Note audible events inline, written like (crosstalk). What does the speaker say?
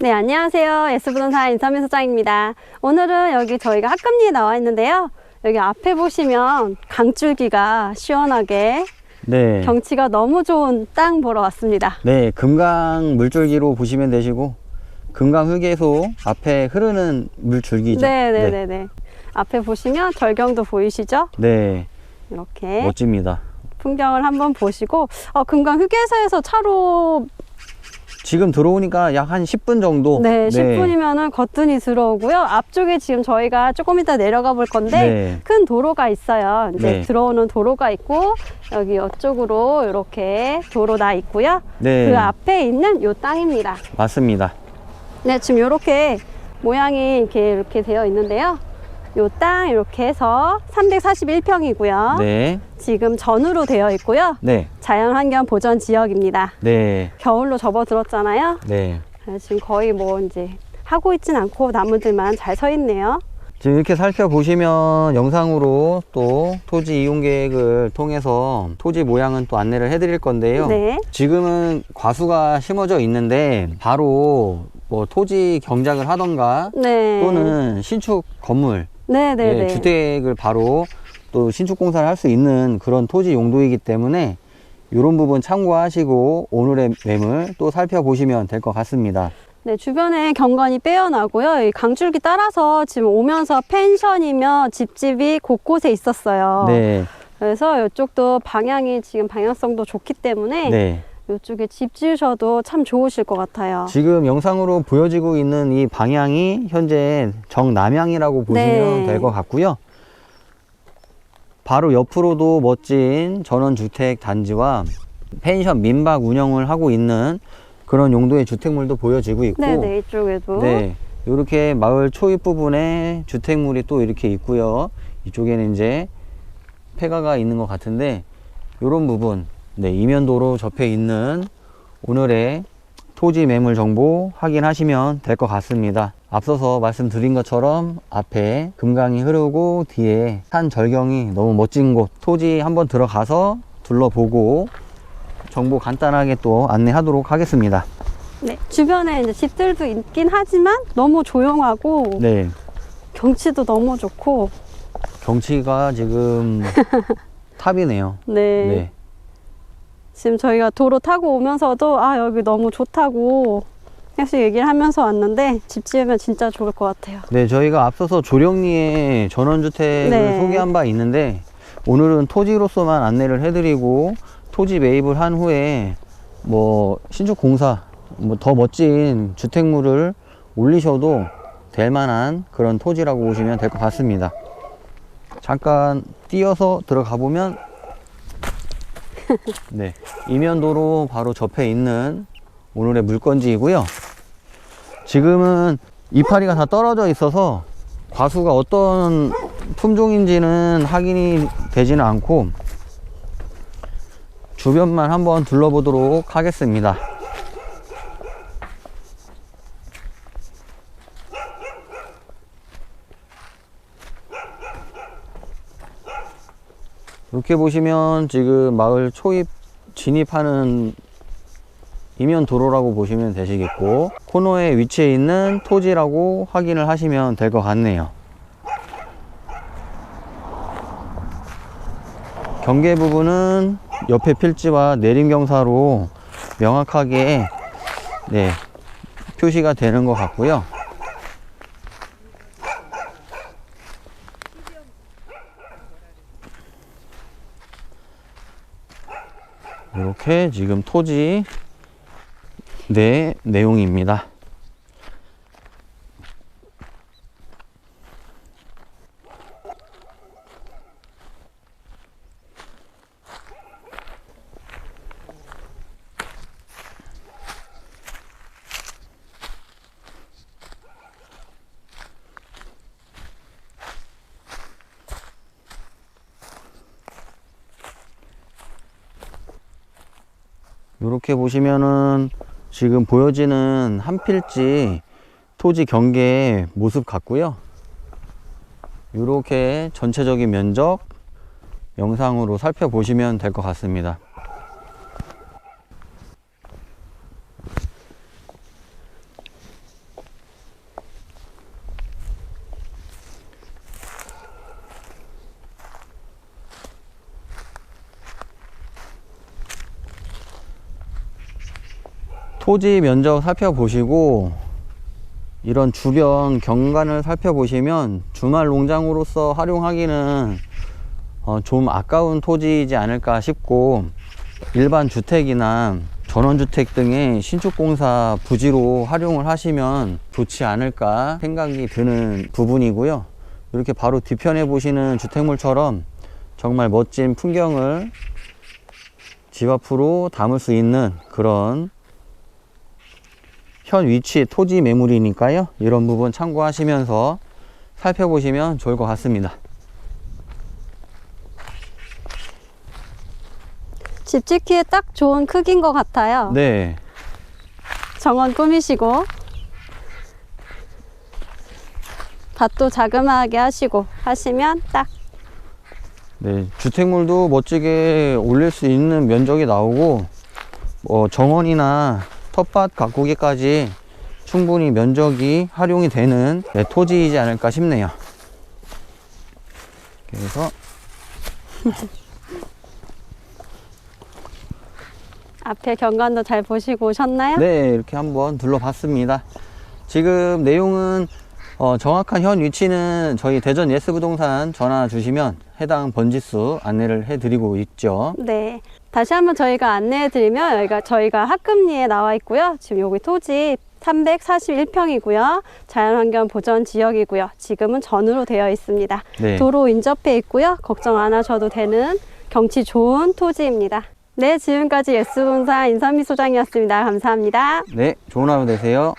네, 안녕하세요. S부동산 인삼민 소장입니다. 오늘은 여기 저희가 학금리에 나와 있는데요. 여기 앞에 보시면 강줄기가 시원하게 네. 경치가 너무 좋은 땅 보러 왔습니다. 네, 금강 물줄기로 보시면 되시고 금강 휴게소 앞에 흐르는 물줄기죠. 네, 네, 네, 네. 앞에 보시면 절경도 보이시죠? 네, 이렇게 멋집니다. 풍경을 한번 보시고 어, 금강 휴게소에서 차로 지금 들어오니까 약 한 10분 정도. 네, 10분이면은 거뜬히 들어오고요. 앞쪽에 지금 저희가 조금 이따 내려가 볼 건데 네. 큰 도로가 있어요. 이제 네. 들어오는 도로가 있고 여기 이쪽으로 이렇게 도로 나 있고요. 네, 그 앞에 있는 요 땅입니다. 맞습니다. 네, 지금 이렇게 모양이 이렇게 이렇게 되어 있는데요. 요 땅 이렇게 해서 341평이고요. 네, 지금 전으로 되어 있고요. 네, 자연환경 보전 지역입니다. 네, 겨울로 접어들었잖아요. 네. 네, 지금 거의 뭐 이제 하고 있진 않고 나무들만 잘 서 있네요. 지금 이렇게 살펴보시면 영상으로 또 토지 이용 계획을 통해서 토지 모양은 또 안내를 해드릴 건데요. 네. 지금은 과수가 심어져 있는데 바로 뭐 토지 경작을 하던가 네. 또는 신축 건물 네, 네, 예, 네. 주택을 바로 또 신축 공사를 할 수 있는 그런 토지 용도이기 때문에 이런 부분 참고하시고 오늘의 매물 또 살펴보시면 될 것 같습니다. 네, 주변에 경관이 빼어나고요. 이 강줄기 따라서 지금 오면서 펜션이며 집집이 곳곳에 있었어요. 네, 그래서 이쪽도 방향이 지금 방향성도 좋기 때문에 네. 이쪽에 집 지으셔도 참 좋으실 것 같아요. 지금 영상으로 보여지고 있는 이 방향이 현재 정남향이라고 보시면 네. 될 것 같고요. 바로 옆으로도 멋진 전원주택 단지와 펜션 민박 운영을 하고 있는 그런 용도의 주택물도 보여지고 있고 네, 네, 이쪽에도. 네, 이렇게 마을 초입 부분에 주택물이 또 이렇게 있고요. 이쪽에는 이제 폐가가 있는 것 같은데 이런 부분, 네, 이면도로 접해 있는 오늘의 토지 매물 정보 확인하시면 될 것 같습니다. 앞서서 말씀드린 것처럼 앞에 금강이 흐르고 뒤에 산 절경이 너무 멋진 곳 토지 한번 들어가서 둘러보고 정보 간단하게 또 안내하도록 하겠습니다. 네, 주변에 이제 집들도 있긴 하지만 너무 조용하고 네. 경치도 너무 좋고 경치가 지금 (laughs) 탑이네요. 네. 네. 지금 저희가 도로 타고 오면서도 아 여기 너무 좋다고 계속 얘기를 하면서 왔는데 집 지으면 진짜 좋을 것 같아요. 네, 저희가 앞서서 조령리에 전원주택을 네. 소개한 바 있는데 오늘은 토지로서만 안내를 해드리고 토지 매입을 한 후에 뭐 신축 공사 뭐 더 멋진 주택물을 올리셔도 될 만한 그런 토지라고 보시면 될 것 같습니다. 잠깐 뛰어서 들어가 보면 네 이면도로 바로 접해 있는 오늘의 물건지이고요. 지금은 이파리가 다 떨어져 있어서 과수가 어떤 품종인지는 확인이 되지는 않고 주변만 한번 둘러보도록 하겠습니다. 이렇게 보시면 지금 마을 초입 진입하는 이면 도로라고 보시면 되시겠고 코너에 위치해 있는 토지라고 확인을 하시면 될 것 같네요. 경계 부분은 옆에 필지와 내림 경사로 명확하게 네, 표시가 되는 것 같고요 이렇게 지금 토지 네 내용입니다. 이렇게 보시면은 지금 보여지는 한 필지 토지 경계 모습 같고요. 이렇게 전체적인 면적 영상으로 살펴보시면 될 것 같습니다. 토지 면적 살펴보시고 이런 주변 경관을 살펴보시면 주말 농장으로서 활용하기는 어, 좀 아까운 토지이지 않을까 싶고 일반 주택이나 전원주택 등의 신축공사 부지로 활용을 하시면 좋지 않을까 생각이 드는 부분이고요. 이렇게 바로 뒤편에 보시는 주택물처럼 정말 멋진 풍경을 집 앞으로 담을 수 있는 그런 현 위치 토지 매물이니까요. 이런 부분 참고하시면서 살펴보시면 좋을 것 같습니다. 집 짓기에 딱 좋은 크기인 것 같아요. 네. 정원 꾸미시고 밭도 자그마하게 하시고 하시면 딱 네. 주택물도 멋지게 올릴 수 있는 면적이 나오고, 뭐, 정원이나 텃밭 가꾸기까지 충분히 면적이 활용이 되는 네, 토지이지 않을까 싶네요. 그래서, (laughs) 앞에 경관도 잘 보시고 오셨나요? 네, 이렇게 한번 둘러봤습니다. 지금 내용은 어, 정확한 현 위치는 저희 대전 예스부동산 전화 주시면 해당 번지수 안내를 해드리고 있죠. 네. 다시 한번 저희가 안내해 드리면 여기가 저희가 학금리에 나와 있고요. 지금 여기 토지 341평이고요. 자연환경 보전 지역이고요. 지금은 전으로 되어 있습니다. 네. 도로 인접해 있고요. 걱정 안 하셔도 되는 경치 좋은 토지입니다. 네, 지금까지 예스부동산 인선미 소장이었습니다. 감사합니다. 네, 좋은 하루 되세요.